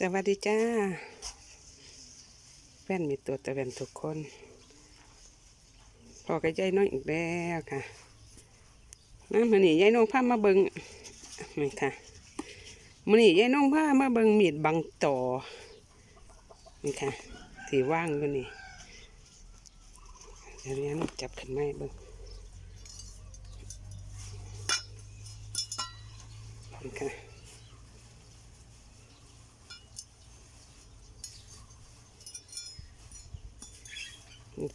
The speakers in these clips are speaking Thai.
สวัสดีจ้าแว่นมีตัวตะเวนทุกคนพอกับยายน้อยอีกแล้วค่ะนะมันนี่ยายน้องพามาเบิงนี่ค่ะมันนี่ยายน้องพามาเบิงมีดบังต่อนี่ค่ะที่ว่างอยู่นี่เดี๋ยวนี้จับขึ้นมาให้เบิงนี่ค่ะ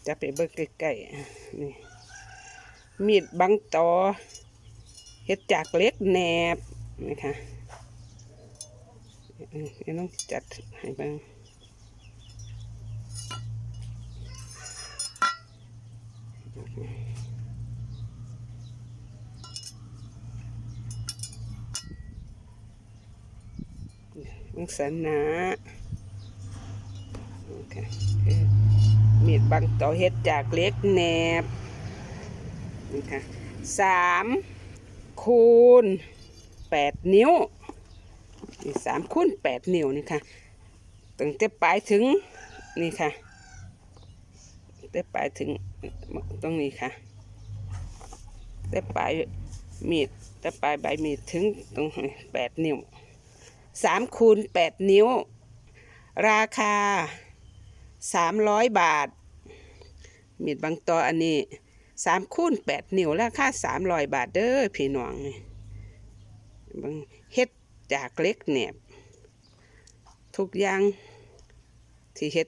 จะไปเบิกใกล้ๆนี่มีดบังตอเฮ็ดจากเล็กแหนบนะคะเออเดี๋ยวน้องจัดให้บ้างมังสันนะโอเค บังต่อเฮ็ดจากเล็กแหนบนี่ค่ะสามคูณแปดนิ้วนี่สามคูณแปดนิ้วนี่ค่ะตั้งแต่ปลายถึงนี่ค่ะแต่ปลายถึงตรงนี้ค่ะแต่ปลายมีดแต่ปลายใบมีดถึงตรงแปดนิ้วสามคูณแปดนิ้ว ราคาสามร้อยบาท มีดบางตออันนี้สามคูณแปดนิ้วราคาสามร้อยบาทเด้อพี่น้องนี่เบางเฮ็ดจากเล็กแหนบทุกอย่างที่เฮ็ด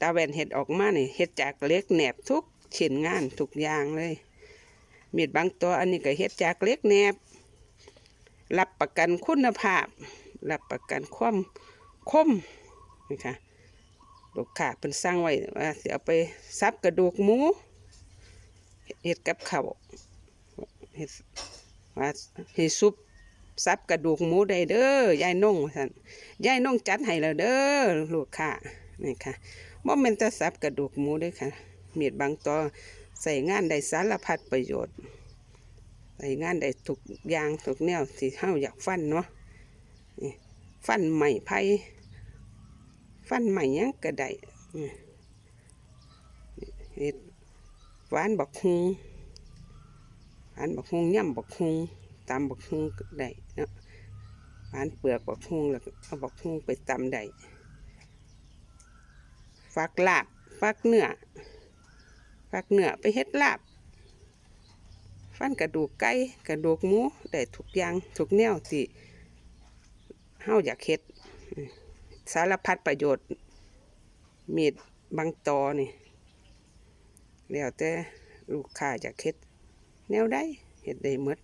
ตาแวนเฮ็ดออกมาเนี่ยเฮ็ดจากเล็กแหนบทุกชิ้นงานทุกอย่างเลย มีดบางตัวอันนี้ก็เฮ็ดจากเล็กแหนบ รับประกันคุณภาพ รับประกันความคมนี่ค่ะ ลูกค้าเพิ่นสั่งไว้ว่าสิเอาไปซับกระดูกหมูเฮ็ดกับข้าวเฮ็ดว่าให้ซุปซับกระดูกหมูได้เด้อยายนงว่าซั่นยายน่งจัดให้แล้วเด้อลูกค้านี่ค่ะบ่แม่นแต่ซับกระดูกหมูเด้อค่ะมีดบางตอใส่งานได้สารพัดประโยชน์ใส่งานได้ทุกอย่างทุกแนวที่เฮาอยากฟันเนาะฟันใหม่ไผ่ ฟันใหม่ยังกระไดอืมเห็ดหวานบักฮุงหวานบักฮุงย่ำบักฮุงตำบักฮุงก็ได้เนาะหวานเปลือกบักฮุงแล้วเอาบักฮุงไปตำได้ฟักลาบฟักเนื้อฟักเนื้อไปเฮ็ดลาบ ฟันกระดูกไก่กระดูกหมูได้ทุกอย่างทุกแนวที่เฮาอยากเฮ็ด สารพัดประโยชน์ มีดบางตอนี่แล้วแต่ลูกค้าจะเฮ็ด แนวได้เฮ็ดได้หมด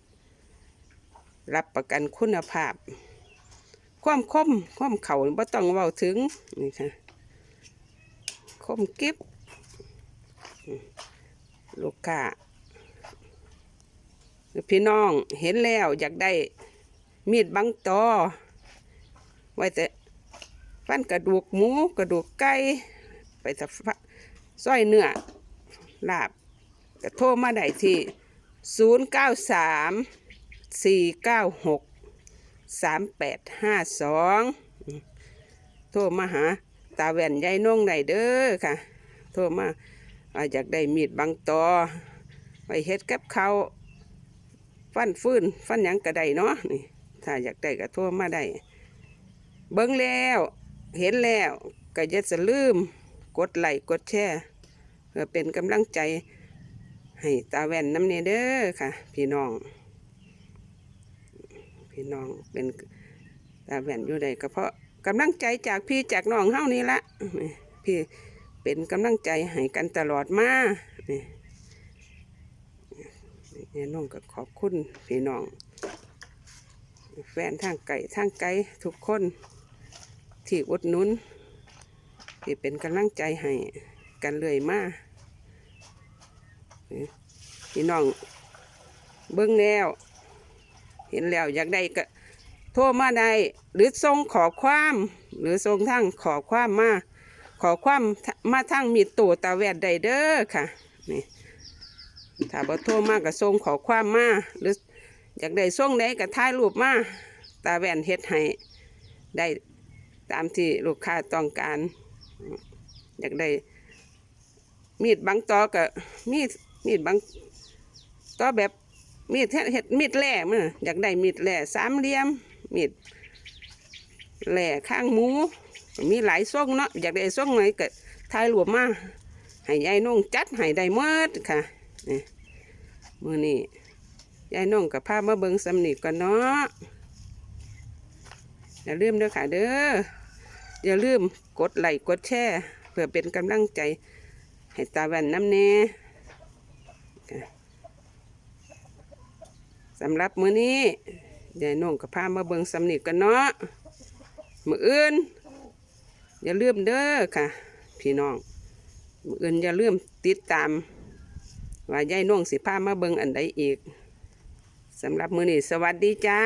รับประกันคุณภาพ ความคมความเข่าบ่ต้องเว้าถึง นี่ค่ะ คมกิบลูกค้าพี่น้องเห็นแล้วอยากได้มีดบางตอไว้แต่ ฟันกระดูกหมูกระดูกไก่ไปสะฟะซอยเนื้อลาบก็โทรมาได้ที่ 0 9 3 4 9 6 3 8 5 2 โทรมาหา ตาแว่นยายนงได้เด้อค่ะ โทรมาว่าอยากได้มีดบางตอไปเฮ็ดกับเขาฟันฟืนฟันยังก็ไดเนาะนี่ถ้าอยากได้ก็โทรมาได้ เบิ่งแล้ว เห็นแล้วก็อย่าจะลืม กดไลค์กดแชร์เพื่อเป็นกำลังใจให้ตาแว่นน้ำเนเด้อค่ะ พี่น้อง พี่น้องเป็นตาแว่นอยู่ใดก็เพราะกำลังใจจากพี่จากน้องเฮานี่ละพี่เป็นกำลังใจให้กันตลอดมานี่นี่น้องก็ขอบคุณพี่น้อง แฟนทางไก่ทางไกลทุกคน ที่อดนุนที่เป็นกำลังใจให้กันเลยมาพี่น้องเบิ้งแล้ว เห็นแล้วอยากได้ก็โทรมาได้หรือส่งขอความ หรือส่งทางขอความมาขอความมาทางมีตัวตาแวดไดเด้อค่ะนี่ถ้าบ่โทรมาก็ส่งขอความมาหรืออยากได้ส่งไหนก็ถ่ายรูปมาตาแว่นเฮ็ดให้ได้ ตามที่ลูกค้าต้องการ อยากได้ มีดบางตอก็มีดมีดบางตอแบบมีดเฮ็ดมีดแหล่มันน่ะอยากได้มีดแหล่สามเหลี่ยม มีดแหล่ข้างหมู มีหลายทรงเนาะอยากได้ทรงไหนก็ทายรวมมาให้ยายน้องจัดให้ได้หมดค่ะนี่มือนี้ยายน้องกับพามาเบิงสำนีก่อนเนาะอย่าลืมเด้อค่ะเด้อ อย่าลืมกดไลค์กดแชร์เพื่อเป็นกำลังใจให้ตาแว่นน้ำแน่สำหรับมื้อนี้ยายน้องกับพามาเบิงสำนีกันเนาะมืออื่น อย่าลืมเด้อค่ะ พี่น้องมืออื่นอย่าลืมติดตาม ว่ายายน้องสิพามาเบิงอันใดอีกสำหรับมื้อนี้สวัสดีจ้า